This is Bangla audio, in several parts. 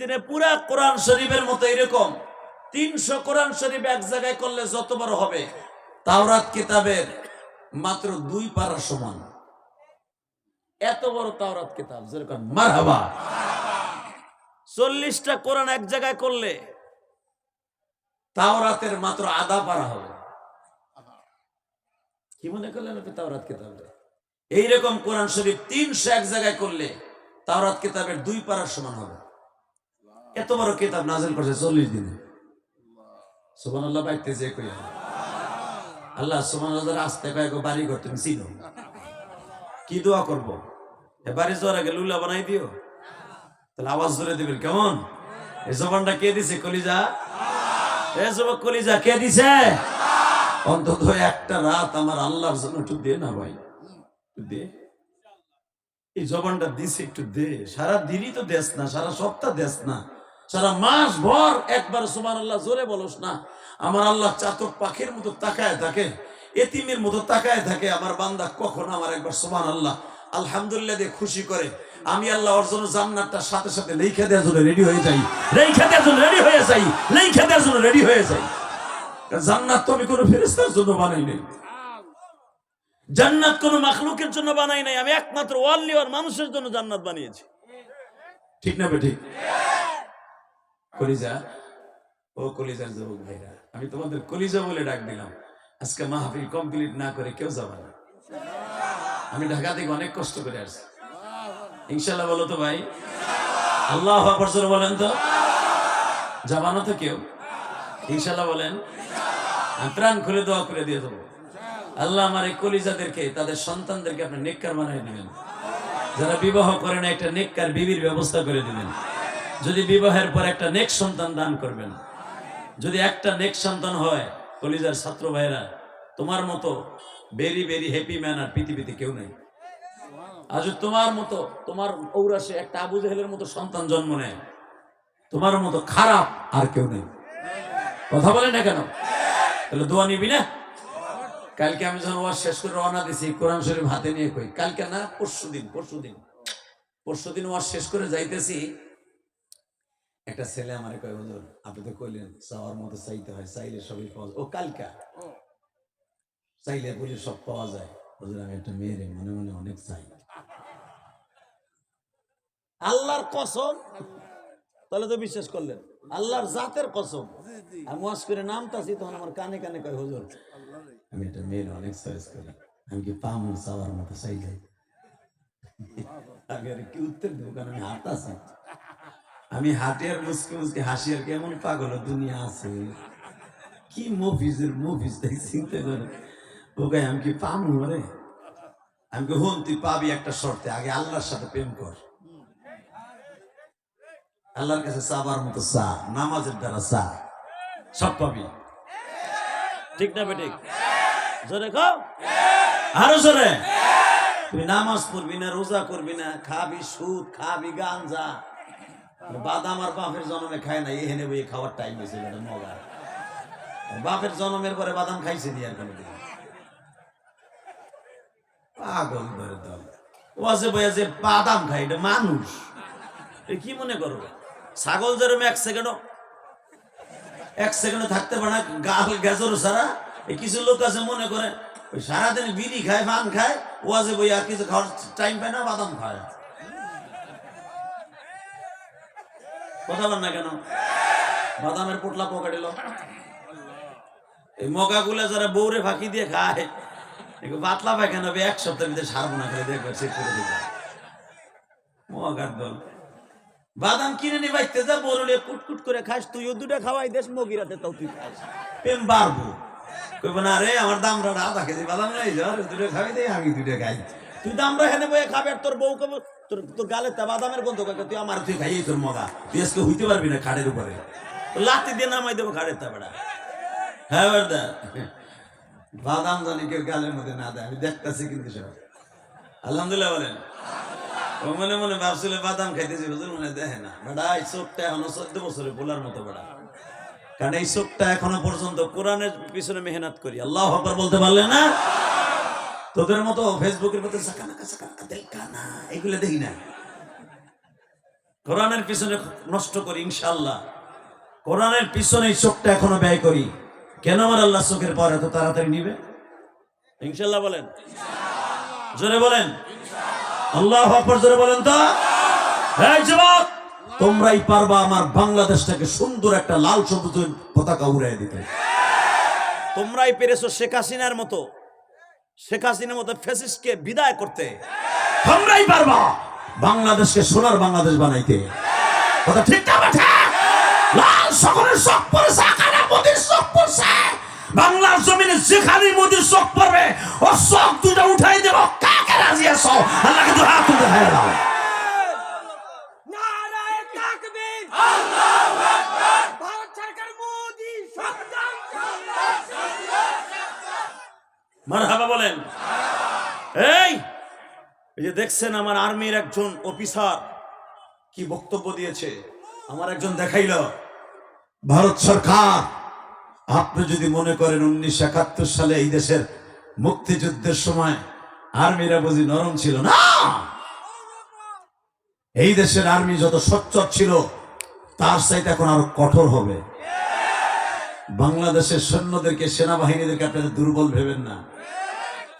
দিনে পুরা কোরআন শরীফের মতো এরকম। তিনশো কোরআন শরীফ এক জায়গায় করলে যত বড় হবে, তাওরাত কিতাবের মাত্র দুই পারা সমান। এত বড় তাওরাত কিতাব যেরকম মারহাবা। চল্লিশটা কোরআন এক জায়গায় করলে তাওরাতের মাত্র আধা পারা হবে। কি মনে করলেন আপনি তাওরাত কিতাবে? এইরকম কোরআন শরীফ তিনশো এক জায়গায় করলে তাওরাত কিতাবের দুই পারার সমান হবে। এত বড় কিতাব নাজেল করছে চল্লিশ দিনে। সুবান আল্লাহ বাইতে যে কই আল্লাহ সুবান আল্লাহ আসতে কয়েক বাড়ি ঘর, তুমি চিনো। কি দোয়া করব? এ বাড়ি যাওয়ার আগে লুলা বানাই দিও। তাহলে আওয়াজ ধরে দিবেন, কেমন? এই জবানটা কে দিছে, কলিজা? এ যুবক, কলিজা কে দিছে? অন্তত একটা রাত আমার আল্লাহর জন্য একটু দে না ভাই। দে। এই জবানটা দিছে, একটু দে। সারা দিনই তো দেশ না, সারা সপ্তাহ দেশ না। সারা মাস ভর একবার সুমান আল্লাহ জোরে বলস না। আমার আল্লাহ চাতক পাখির মতো তাকায় থাকে, এতিমের মতো তাকায় থাকে। আমার বান্দা কখন আমার একবার সুমান আল্লাহ আলহামদুলিল্লাহ দিয়ে খুশি করে, আমি আল্লাহ ওর জন্য জান্নাতটার সাথে সাথে লেখা দেওয়ার জন্য রেডি হয়ে যাই। লেখা দেওয়ার জন্য রেডি হয়ে যাই লেখা দেওয়ার জন্য রেডি হয়ে যাই। জান্নাত তো আমি কোনো ফেরেস্তার জন্য বানাই নাই। জান্নাত কোনো মাখলুকের জন্য বানাই নাই, আমি একমাত্র ওয়াল্লি আর মানুষের জন্য জান্নাত বানিয়েছি। ঠিক না ঠিক? কলিজা? ও কলিজার যুবক ভাইরা, আমি তোমাদের কলিজা বলে ডাক দিলাম। আজকে মাহফিল কমপ্লিট না করে কেউ যাবে না। আমি ঢাকা থেকে অনেক কষ্ট করে আসছি। ইনশাল্লাহ বলো তো ভাই। আল্লাহ আকবর বলেন তো। যাবানো তো কেউ? ইনশাল্লাহ বলেন। প্রাণ খুলে দোয়া করে দিয়ে দেবো আল্লাহ আমার এই কলিজাদেরকে, তাদের সন্তানদেরকে আপনি নেককার বানিয়ে দিবেন। যারা বিবাহ করেন একটা নেককার বিবির ব্যবস্থা করে দিবেন। যদি বিবাহের পর একটা নেক সন্তান দান করবেন, যদি একটা নেক সন্তান হয়, কলিজার ছাত্র ভাইরা তোমার মতো ভেরি ভেরি হ্যাপি ম্যান আর পৃথিবীতে কেউ নেই। আজ তোমার মতো, তোমার ঔরাসে একটা আবু জাহেলের মতো সন্তান জন্ম নেয়, তোমার মতো খারাপ আর কেউ নেই। কথা বলে না কেন? তাহলে দোয়া নিবি না? কালকে আমি যখন ওয়াজ শেষ করে রওনা দিছি, কোরআন শরীফ হাতে নিয়ে কই, কালকে না পরশু দিন পরশু দিন পরশু দিন ওয়াজ শেষ করে যাইতেছি একটা ছেলে আমারে কয় হুজুর আপনি তো কইলেন চাওয়ার মতো চাইতে হয় চাইলে সবই পাওয়া যায়। ও কালকা চাইলে বলি সব পাওয়া যায়। হুজুর আমি একটা মেয়েরে মনে মনে অনেক চাই। আল্লাহর কসম? তাহলে তো বিশ্বাস করলেন। আল্লাহর জাতের কসম। আমি ওয়াজ করে নামতাছি তখন আমার কানে কানে কয় হুজুর আমি একটা মেয়ের অনেক চয়েস করি। আমি কি পাম চাওয়ার মতো চাই যাই আগে আর কি উত্তর দেবো কারণ আমি হাঁটাছি আমি হাঁটে আর মুসকে মুসকে হাসি আর কেমন পাগল দুনিয়া আছে। কি মুভিজের মুভিজ তাই চিন্তা করে। ও গায়ে আমি কি পাম রে? আমি কি হন তুই পাবি একটা শর্তে আগে আল্লাহর সাথে প্রেম কর। আল্লাহর কাছে চাবার মতো চা নামাজের দ্বারা চা সব পাবি। ঠিক না বেঠিক? জোরে খাও আরও জোরে। তুই নামাজ পড়বি না রোজা করবি না খাবি সুদ খাবি গাঞ্জা। বাদাম আর বাপের জন্মে খায় না বই খাওয়ার টাইম মগা। বাপের জন্মের পরে বাদাম খাইছে দিয়ে আর পাগল ধরে দল বইয়া যে বাদাম খাই এটা মানুষ। কি মনে করো ছাগল যেরকম এক সেকেন্ডও, এক সেকেন্ডে থাকতে পারে না, গাল গেজর সারা কিছু লোক আছে মনে করে, ওই সারাদিন বিড়ি খায়, পান খায়, ওয়াজে বই আর কিছু খাওয়ার টাইম পায় না, বাদাম খায়। কথা বল না কেন? বাদামের পোটলা পকেটেল এই মগাগুলা যারা বৌরে ফাঁকি দিয়ে খায় পাতলা পায়খানা হবে, এক সপ্তাহের ভিতরে সারবো না, খালি দেখবে চেক করে দিবে মগার দল। বাদাম কিনে নি বাইতে যা বললে কুটকুট করে খাস, তুইও দুটা খাওয়াই দেশ মগিরাতে তাও তুই খাস। প্রেম বাড়বো। কইব, না রে, আমার দামরা আধা কেজি বাদাম নাই যা দুটো খাবি দেই আমি দুটো খাই। তুই দামরা হেনে বয়ে খাবে তোর বউ তোর গালে বাদামের গন্ধ কাকে তুই আমার তুই খাইয়ে তোর মগা। হইতে পারবি না খাড়ের উপরে। লাতি দিয়ে নামাই দেবো খাড়ের হ্যাঁ বাদাম জানি কেউ গালের মধ্যে না দেয়, আমি দেখতেছি কিন্তু সব। আলহামদুলিল্লাহ বলেন। ও মনে মনে ভাবছিল বাদাম খাইতেছি, হুজুর মনে দেখে না। বেড়া, এই চোখটা এখনও চোদ্দ বছরে মতো বেড়া। কারণ এই চোখটা এখনও পর্যন্ত কোরআনের পিছনে মেহনত করি। আল্লাহ আকবার বলতে পারলে না? তোদের মতো ফেসবুকের মধ্যে সাকানা সাকানা দেখা না, এগুলো দেখি না কোরআনের পিছনে নষ্ট করি ইনশাল্লাহ কোরআনের পিছনে এই চোখটা এখনও ব্যয় করি। কেন আমার আল্লাহ চোখের পর এত তাড়াতাড়ি নিবে? ইনশাল্লাহ বলেন। জোরে বলেন। আল্লাহ আকবর, জোরে বলেন তো। এই যুবক, তোমরাই পারবা আমার বাংলাদেশটাকে সুন্দর একটা লাল সবুজ পতাকা উড়াই দিতে। তোমরাই পেরেছ শেখ হাসিনার মতো। শেখ হাসিনার মতো ফেসিসকে বিদায় করতে। তোমরাই পারবা বাংলাদেশকে সোনার বাংলাদেশ বানাইতে। কথা ঠিক না বেঠা? লাল সকলের শখ পড়েছে, আকারা মোদির শখ পড়ছে। বাংলার জমিনে যেখানে মোদির শখ পড়বে ও শখ দুটো উঠাই দেব। কাকে রাজি আছো? আল্লাহকে দু হাত তুলে হায় দাও নারায় তাকবীর আল্লাহু আকবার ভারত সরকার মোদি সন্তান মারহাবা বলেন। এই এই যে দেখছেন আমার আর্মির একজন অফিসার কি বক্তব্য দিয়েছে, আমার একজন দেখাইল। ভারত সরকার, আপনি যদি মনে করেন উনিশশো একাত্তর সালে এই দেশের মুক্তিযুদ্ধের সময় আর্মিরা বুঝি নরম ছিল না? এই দেশের আর্মি যত সচ্চর ছিল, তার চাইতে এখন আরও কঠোর হবে। বাংলাদেশের সৈন্যদেরকে সেনাবাহিনীদেরকে আপনাদের দুর্বল ভেবেন না।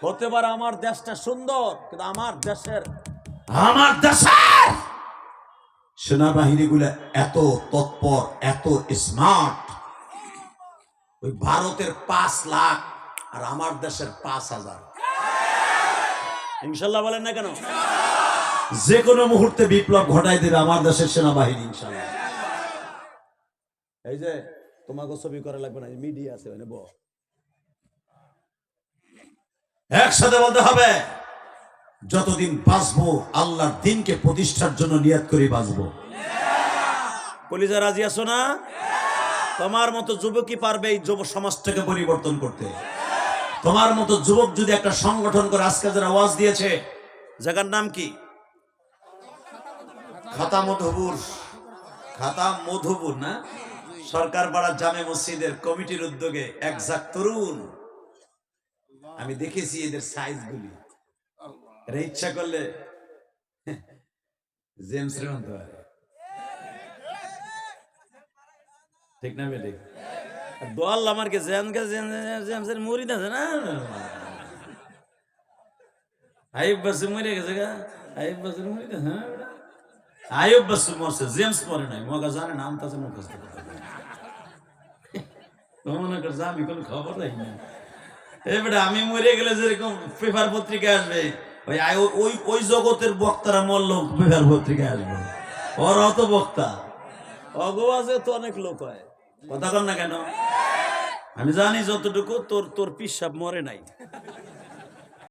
হতে পারে আমার দেশটা সুন্দর কিন্তু আমার দেশের আমার দেশের সেনাবাহিনী এত তৎপর এত স্মার্ট ওই ভারতের পাঁচ লাখ আর আমার দেশের পাঁচ হাজার। ইনশাল্লাহ বলেন না কেন? যে কোনো মুহূর্তে বিপ্লব ঘটাই দেবে আমার দেশের সেনাবাহিনী ইনশাল্লাহ। এই যে তোমাকে ছবি করা লাগবে না মিডিয়া আছে মানে বল। একসাথে বলতে হবে যতদিন বাঁচবো আল্লাহর দিনকে প্রতিষ্ঠার জন্য নিয়াত করে বাঁচবো। কলিজা রাজি আছো না? তোমার মতো যুবকই পারবে এই যুব সমাজটাকে পরিবর্তন করতে। তোমার মতো যুবক যদি একটা সংগঠন করে আজকে যারা আওয়াজ দিয়েছে জায়গার নাম কি? খাতা মধুপুর খাতা মধুপুর না? সরকার পাড়া জামে মসজিদের কমিটির উদ্যোগে এক জাক তরুণ। আমি দেখেছি এদের সাইজ গুলি এরা ইচ্ছা করলে জেমস রে ঠিক না বেটি? দল আমার কে জেমসের মুড়ি আছে না? আইব বাসু মরে গেছে গা। আইব বাসুর মরে গেছে হ্যাঁ বাসু মরছে, জেমস মরে নাই। মগা জানে নাম তাছে মুখস্থ মনে করছে আমি কোনো খবর রাখি না এবারে আমি মরে গেলে যেরকম পেপার পত্রিকা আসবে, ওই ওই- ওই জগতের বক্তারা মরলো পেপার পত্রিকা আসবে। ওর অত বক্তা। অগোয়াজে তো অনেক লোক হয়। কথা কর না কেন? আমি জানি যতটুকু তোর তোর পিসাব মরে নাই।